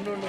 ఉండు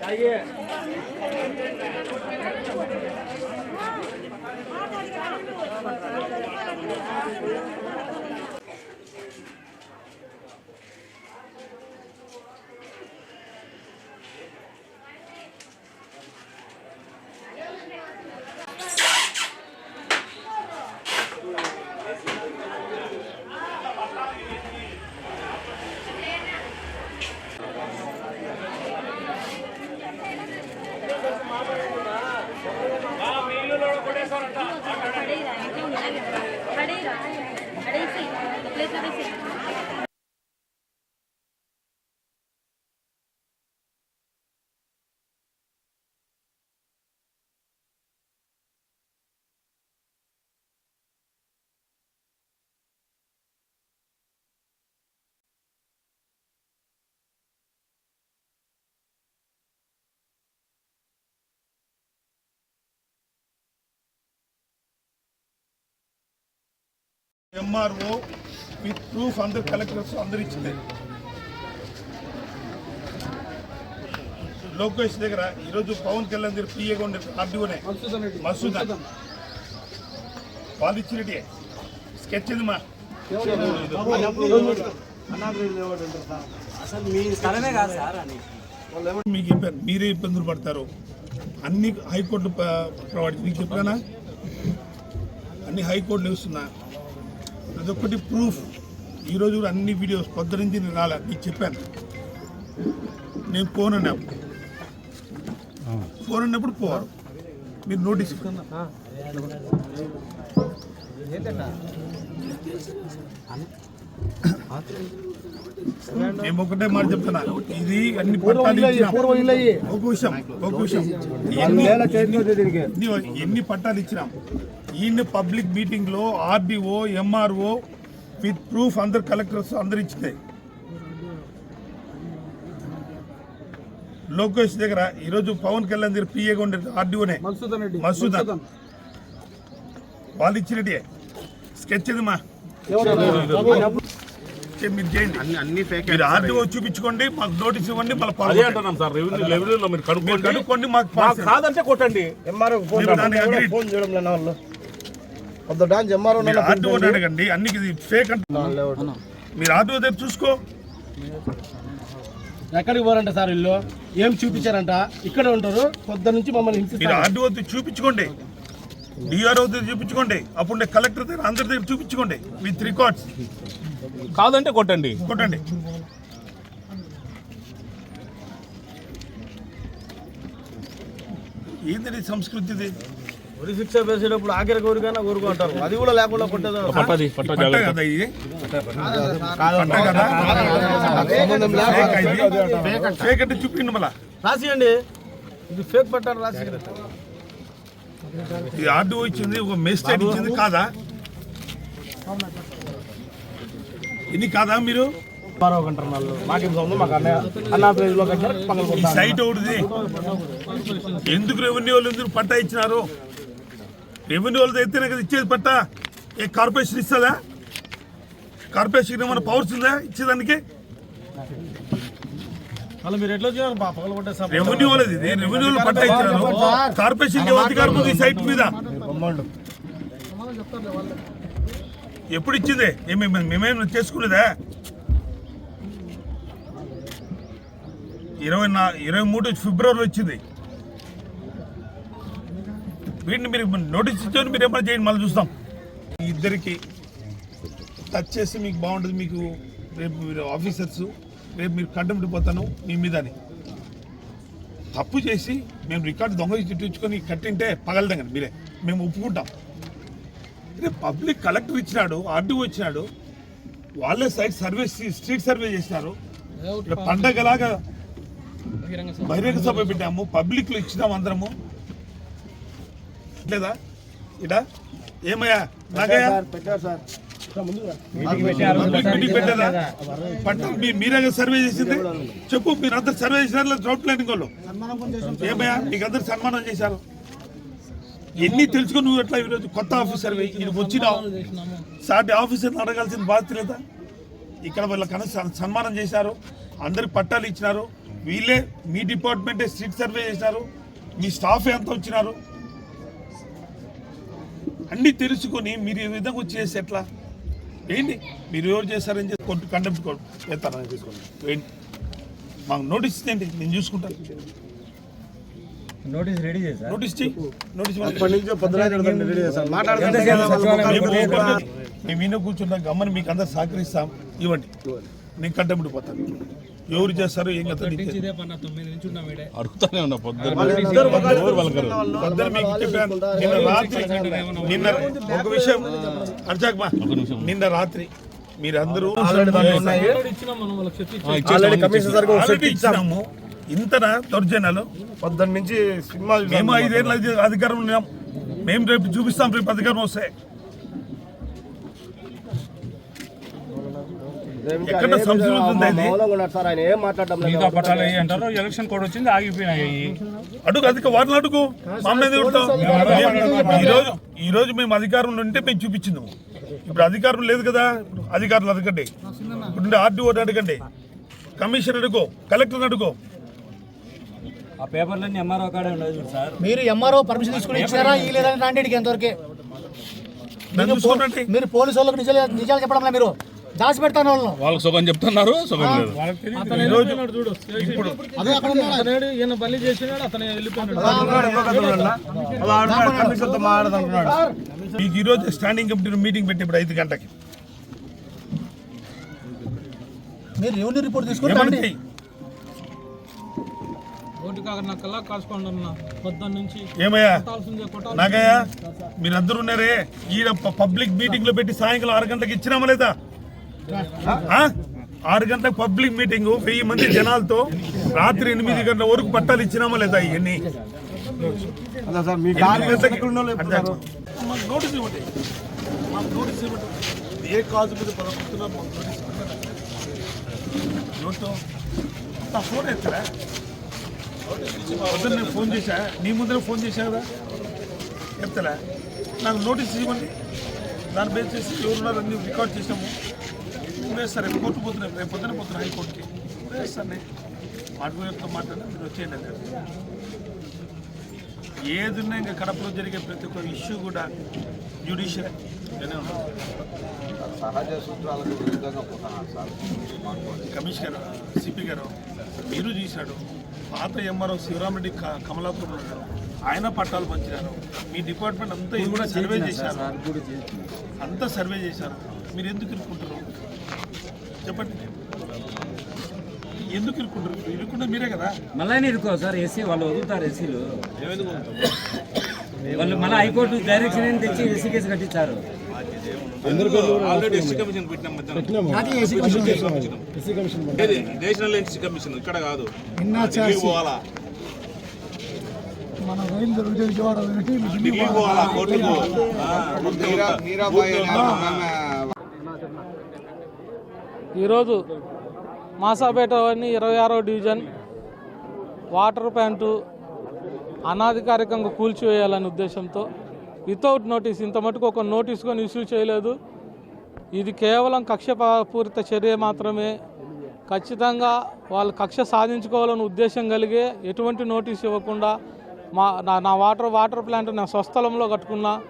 夏姨。ఎంఆర్ఓ with proof అందరు collectors అందరు ఇచ్చింది. లోకేష్ దగ్గర ఈరోజు పవన్ కళ్యాణ్ దగ్గర పిఏగా ఉండే ఆర్డీఓనే మసూద్ వాళ్ళు ఇచ్చినట్టే స్కెచ్ మా మీకు చెప్పాను మీరే ఇబ్బందులు పడతారు. అన్ని హైకోర్టు ప్రొవైడ్ మీకు చెప్పానా అన్ని హైకోర్టులు ఇస్తున్నా అదొక్కటి ప్రూఫ్ ఈరోజు కూడా అన్ని వీడియోస్ పొద్దు నుంచి నేను రాలే మీకు చెప్పాను. నేను ఫోన్ అన్నా ఫోన్ అన్నప్పుడు పోరు మీరు నోటీస్ మేము ఒకటే మాట చెప్తున్నా. ఇది అన్ని పట్టాలు ఇచ్చినాం. ఒక విషయం ఒక విషయం ఎన్ని పట్టాలు ఇచ్చినాం? ఈయన పబ్లిక్ మీటింగ్లో ఆర్డీఓ ఎంఆర్ఓ విత్ ప్రూఫ్ అందరు కలెక్టర్స్ అందరు ఇచ్చినాయి. లోకేష్ దగ్గర ఈరోజు పవన్ కళ్యాణ్ దగ్గర పిఏగా ఉండే ఆర్డీఓనే. మసూద్ వాళ్ళు ఇచ్చినట్టే స్కెచ్ ఇది మా మీరు చేయండి. అన్ని ఫేక్ మీరు ఆర్డీఓ చూపించుకోండి మాకు నోటీస్ ఇవ్వండి మళ్ళీ అదే పాల్గొనండి. అంటున్నాం సార్ రెవెన్యూ రెవెన్యూలో మీరు మీరు కనుక్కోండి. కనుక్కోండి మాకు కాదంటే కొట్టండి. ఎంఆర్ఓ ఫోన్ చేయడం వాళ్ళు. కొద్ది డాన్స్ ఎంఆర్ఓ మీరు ఆర్డీఓ అడగండి. అన్ని ఇది ఫేక్ అంటే మీరు ఆర్డీఓ దగ్గర చూసుకో. ఎక్కడికి పోరంట సార్ ఇల్లు ఏం చూపించారంట? ఇక్కడ ఉంటారు. పొద్దు నుంచి మమ్మల్ని మీరు ఆర్డీఓ దగ్గర చూపించుకోండి. డిఆర్ఓ దగ్గర చూపించుకోండి. అప్పుడు కలెక్టర్ దగ్గర అందరి దగ్గర చూపించుకోండి. విత్ రికార్డ్స్ కాదంటే కొట్టండి. కొట్టండి. ఏంటండి ఈ సంస్కృతి ఇది ఉరి శిక్ష వేసేటప్పుడు ఆఖరి కోరికైనా కోరుకుంటారు. అది కూడా లేకుండా కొట్టేది? పట్టది చూపించండి మళ్ళా. రాసియండి. ఇది ఫేక్ పట్టారు రాసి ఇది ఆర్డీఓ ఇచ్చింది ఒక మెజిస్ట్రేట్ ఇచ్చింది కాదా? ఇది కాదా మీరు. సైట్ ఒకటిది. ఎందుకు రెవెన్యూ వాళ్ళు ఎందుకు పట్టా ఇచ్చినారు? రెవెన్యూ వాళ్ళతో అయితేనే కదా ఇచ్చేది పట్టా? ఏ కార్పొరేషన్ ఇస్తుందా? కార్పొరేషన్ ఏమైనా పవర్స్ ఉందా ఇచ్చేదానికి? రెవెన్యూ వాళ్ళది. ఇది రెవెన్యూ వాళ్ళు పట్టా ఇచ్చినారు కార్పొరేషన్ అధికారం ఉంది ఈ సైట్ మీద. ఎప్పుడు ఇచ్చింది? ఏమి మేమేమైనా చేసుకునేదా? ఇరవై నా ఇరవై మూడు ఫిబ్రవరి వచ్చింది వీటిని మీరు నోటీస్ ఇచ్చారు మీరు ఏమైనా చేయండి మళ్ళీ చూస్తాం. ఈ ఇద్దరికి టచ్ చేసి మీకు బాగుంటుంది మీకు రేపు మీరు ఆఫీసర్స్ రేపు మీరు కంటెంప్ట్ పోతాను మీ మీదని. తప్పు చేసి మేము రికార్డు దొంగ చుట్టించుకొని కట్టింటే పగలదంగా మీరే. మేము ఒప్పుకుంటాం. రేపు పబ్లిక్ కలెక్టర్ ఇచ్చినాడు ఆర్డీఓ ఇచ్చినాడు వాళ్ళే సైట్ సర్వే స్ట్రీట్ సర్వే చేసినారు. పండగలాగా బహిరంగ సభ? పెట్టాము పబ్లిక్లో ఇచ్చినాం అందరము. లేదా ఇడా? ఏమయ్యా? నాగయ్యా? మీరే సర్వే చేసింది? చెప్పు మీరు అందరు సర్వే చేసినారు లేదా రోడ్ ప్లానింగ్ వాళ్ళు ఏమయ్యా? మీకు అందరు సన్మానం చేశారు. ఎన్ని తెలుసుకుని నువ్వు ఎట్లా ఈరోజు కొత్త ఆఫీసర్ ఇది వచ్చినావు? సాటి ఆఫీసర్ని అడగాల్సిన బాధ్యత లేదా? ఇక్కడ వాళ్ళకన్నా సన్- సన్మానం చేశారు. అందరికి పట్టాలు ఇచ్చినారు. వీళ్ళే మీ డిపార్ట్మెంటే స్ట్రీట్ సర్వే చేశారు మీ స్టాఫ్ ఎంత వచ్చినారు? అన్నీ తెలుసుకొని మీరు ఈ విధంగా వచ్చి చేసి ఎట్లా? ఏంటి? మీరు ఎవరు చేశారని చెప్పి కొట్టు కంటెంప్ట్ కోర్టు వేస్తారని తీసుకోండి ఏంటి? మాకు నోటీస్ ఇచ్చేయండి నేను చూసుకుంటాను నోటీస్ రెడీ చేశారు? మేము ఈయన కూర్చున్నాం గమ్మని మీకు అందరు సహకరిస్తాం. ఇవ్వండి. నేను కంటెంప్ట్ పోతాను. ఎవరు చేస్తారు? ఏం కదా అడుగుతానే ఉన్నా పొద్దున నిన్న రాత్రి నిన్న ఒక విషయం అర్జాక్ మా నిన్న రాత్రి మీరందరూ ఇచ్చాము ఇంతనా దౌర్జన్యాలు పొద్దున్న నుంచి సినిమా మేము ఐదేళ్ళ అధికారం ఉన్నాం. మేము రేపు చూపిస్తాం రేపు అధికారం వస్తే. ఎక్కడ? సార్ ఆయన ఏం మాట్లాడడం లేదు మిగతా పట్టాలు అయ్యి అంటారు? ఎలక్షన్ కోడ్ వచ్చింది ఆగిపోయినాయి. అడుగు అధిక వారిని అడుగు. మా మీద కొడతాం. ఈ రోజు ఈ రోజు మేము అధికారంలో ఉంటే మేము చూపించింది. ఇప్పుడు అధికారం లేదు కదా? అధికారులు అడగండి. ఇప్పుడు ఆర్డీఓ అడగండి. కమిషన్ అడుగు కలెక్టర్ అడుగు. ఆ పేపర్లన్నీ ఎంఆర్ఓ కాడే ఉండదు సార్. మీరు ఎంఆర్ఓ పర్మిషన్ తీసుకుని ఇచ్చారా ఈ లేదని రాండికి ఎంతవరకే? మీరు పోలీసు వాళ్ళకి నిజాలు నిజాలు చెప్పడం మీరు. దాచి పెడతాను వాళ్ళను వాళ్ళకి సుఖం చెప్తున్నారు సుఖం లేదు. ఈ రోజు ఇప్పుడు అదే అక్కడ ఉన్నాడు. కమిషన్తో మాట్లాడుతున్నాడు. మీకు ఈ రోజు స్టాండింగ్ కమిటీ మీటింగ్ పెట్టి ఇప్పుడు ఐదు గంటకి మీరు రెవెన్యూ రిపోర్ట్ నాగయ్యా మీరందరూ ఉన్నారే. ఈడ పబ్లిక్ మీటింగ్లో పెట్టి సాయంకాలం ఆరు గంటలకు ఇచ్చినామా లేదా? ఆరు గంటలకు పబ్లిక్ మీటింగ్ వెయ్యి మంది జనాలతో రాత్రి ఎనిమిది గంటల వరకు పట్టాలు ఇచ్చినామా లేదా ఇవన్నీ? నోటీస్ ఇవ్వండి. మాకు నోటీస్ ఇవ్వండి. ఏ కాజు మీద పడుతున్నారు మాకు నోటీస్ ఇవ్వండి. ఎవరితో? నా ఫోన్ ఎత్తరా పొద్దున్న నేను ఫోన్ చేశా. నీ ముందర ఫోన్ చేశా కదా? ఎత్తలే. నాకు నోటీస్ ఇవ్వండి. దాన్ని బేస్ చేసి ఎవరున్నారు అన్ని రికార్డ్ వేస్తారు రేపు కోర్టు పోతున్నాయి రేపు పొద్దున పోతున్నాయి హైకోర్టుకి. వేస్తాను నేను మాట్లాడుతూ మాట్లాడినా మీరు వచ్చేయండి అన్నారు. ఏదున్నా ఇంకా కడపలో జరిగే ప్రతి ఒక్క ఇష్యూ కూడా జ్యుడిషియల్. కమిషనర్ సిపి గారు మీరు చూశాడు పాత ఎంఆర్ఓ శివరామరెడ్డి క- కమలాపురం ఉన్నాడు ఆయన పట్టాలు పంచినారు. మీ డిపార్ట్మెంట్ అంతా ఇది కూడా సర్వే చేశారు. అంతా సర్వే చేశారు. మీరు ఎందుకు ఇరుక్కుంటారు చెప్పండి. ఎందుకు ఇరుక్కుంటారు? ఇరుక్కుంటే మీరే కదా. మళ్ళీ ఇరుకో సార్ ఎస్సీ వాళ్ళు వదులుతారు ఎస్సీలు వాళ్ళు మళ్ళీ హైకోర్టు డైరెక్షన్ ఏం తెచ్చి ఎస్సీ కేసు కట్టించారు? National NC commission. ఇక్కడ కాదు. పోవాలా? కోర్టుకు? ఈరోజు మాసాపేటలోని ఇరవై ఆరో డివిజన్ వాటర్ ప్యాంటు అనాధికారికంగా కూల్చివేయాలనే ఉద్దేశంతో వితౌట్ నోటీస్ ఇంత మటుకు ఒక నోటీస్ కొని ఇష్యూ చేయలేదు. ఇది కేవలం కక్షపూరిత చర్య మాత్రమే. ఖచ్చితంగా వాళ్ళు కక్ష సాధించుకోవాలని ఉద్దేశం కలిగే ఎటువంటి నోటీస్ ఇవ్వకుండా మా నా నా వాటర్ వాటర్ ప్లాంట్ నా స్వస్థలంలో కట్టుకున్న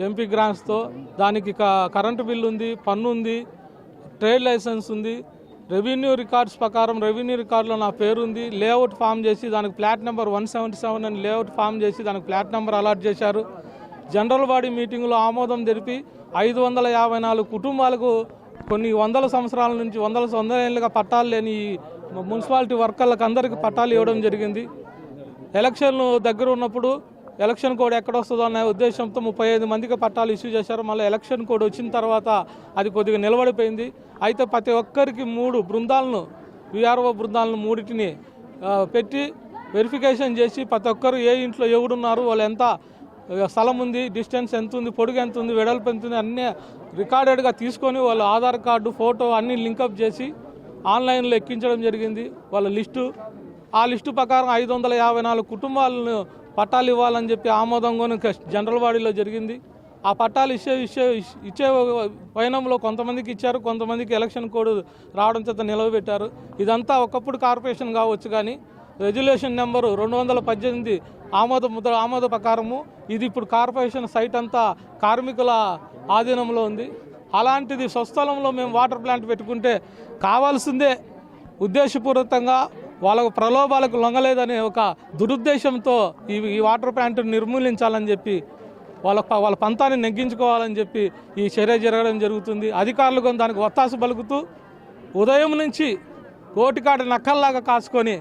ఎంపీ గ్రాంట్స్తో దానికి క- కరెంటు బిల్లు ఉంది పన్ను ఉంది ట్రేడ్ లైసెన్స్ ఉంది. రెవెన్యూ రికార్డ్స్ ప్రకారం రెవెన్యూ రికార్డులో నా పేరు ఉంది లేఅవుట్ ఫామ్ చేసి దానికి plot number one seventy seven అని లేఅవుట్ ఫామ్ చేసి దానికి ప్లాట్ నెంబర్ అలాట్ చేశారు. జనరల్ బాడీ మీటింగ్లో ఆమోదం జరిపి ఐదు వందల యాభై నాలుగు కుటుంబాలకు కొన్ని వందల సంవత్సరాల నుంచి వందల వందల ఏళ్ళుగా పట్టాలు లేని ఈ మున్సిపాలిటీ వర్కర్లకు అందరికీ పట్టాలు ఇవ్వడం జరిగింది. ఎలక్షన్లు దగ్గర ఉన్నప్పుడు ఎలక్షన్ కోడ్ ఎక్కడ వస్తుందో అనే ఉద్దేశంతో ముప్పై ఐదు మందికి పట్టాలు ఇష్యూ చేశారు. మళ్ళీ ఎలక్షన్ కోడ్ వచ్చిన తర్వాత అది కొద్దిగా నిలబడిపోయింది. అయితే ప్రతి ఒక్కరికి మూడు బృందాలను విఆర్ఓ బృందాలను మూడింటిని పెట్టి వెరిఫికేషన్ చేసి ప్రతి ఒక్కరు ఏ ఇంట్లో ఎవడున్నారు వాళ్ళు ఎంత స్థలం ఉంది డిస్టెన్స్ ఎంత ఉంది పొడుగు ఎంత ఉంది వెడల్పు ఎంత ఉంది అన్నీ రికార్డెడ్గా తీసుకొని వాళ్ళ ఆధార్ కార్డు ఫోటో అన్నీ లింకప్ చేసి ఆన్లైన్లో ఎక్కించడం జరిగింది. వాళ్ళ లిస్టు ఆ లిస్టు ప్రకారం ఐదు వందల యాభై నాలుగు కుటుంబాలను పట్టాలు ఇవ్వాలని చెప్పి ఆమోదం కొని జనరల్ వాడీలో జరిగింది. ఆ పట్టాలు ఇచ్చే ఇచ్చే ఇచ్చే పయనంలో కొంతమందికి ఇచ్చారు కొంతమందికి ఎలక్షన్ కోడ్ రావడం చేత నిలవబెట్టారు. ఇదంతా ఒకప్పుడు కార్పొరేషన్ కావచ్చు కానీ రెజ్యులేషన్ నెంబరు రెండు వందల పద్దెనిమిది ఆమోద ముద్ర ఆమోద ప్రకారము ఇది ఇప్పుడు కార్పొరేషన్ సైట్ అంతా కార్మికుల ఆధీనంలో ఉంది. అలాంటిది స్వస్థలంలో మేము వాటర్ ప్లాంట్ పెట్టుకుంటే కావాల్సిందే ఉద్దేశపూర్వకంగా వాళ్ళకు ప్రలోభాలకు లొంగలేదనే ఒక దురుద్దేశంతో ఈ ఈ వాటర్ ప్లాంట్ను నిర్మూలించాలని చెప్పి వాళ్ళ ప- వాళ్ళ పంతాన్ని నెగ్గించుకోవాలని చెప్పి ఈ చర్య జరగడం జరుగుతుంది. అధికారులు కొన్ని దానికి ఒత్తాసు పలుకుతూ ఉదయం నుంచి కోటికాడ నక్కల్లాగా కాసుకొని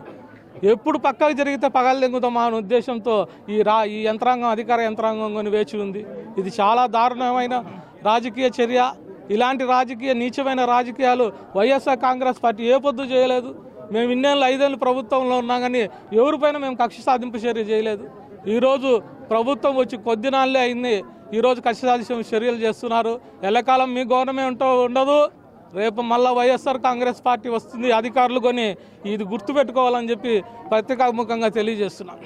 ఎప్పుడు పక్కకు జరిగితే పగలు తెంగుతామా అనే ఉద్దేశంతో ఈ రా ఈ యంత్రాంగం అధికార యంత్రాంగం కొని వేచి ఉంది. ఇది చాలా దారుణమైన రాజకీయ చర్య. ఇలాంటి రాజకీయ నీచమైన రాజకీయాలు వైఎస్ఆర్ కాంగ్రెస్ పార్టీ ఏ పొద్దు చేయలేదు. మేము ఇన్నేళ్ళు ఐదేళ్ళు ప్రభుత్వంలో ఉన్నాం కానీ ఎవరిపైన మేము కక్ష సాధింపు చర్య చేయలేదు. ఈరోజు ప్రభుత్వం వచ్చి కొద్ది నాళ్ళే అయింది. ఈరోజు కక్ష సాధింపు చర్యలు చేస్తున్నారు. ఎల్లకాలం మీ గవర్నమెంట్ ఉండదు. రేపు మళ్ళా వైఎస్ఆర్ కాంగ్రెస్ పార్టీ వస్తుంది అధికారులు కొని ఇది గుర్తుపెట్టుకోవాలని చెప్పి పత్రికాముఖంగా తెలియజేస్తున్నాను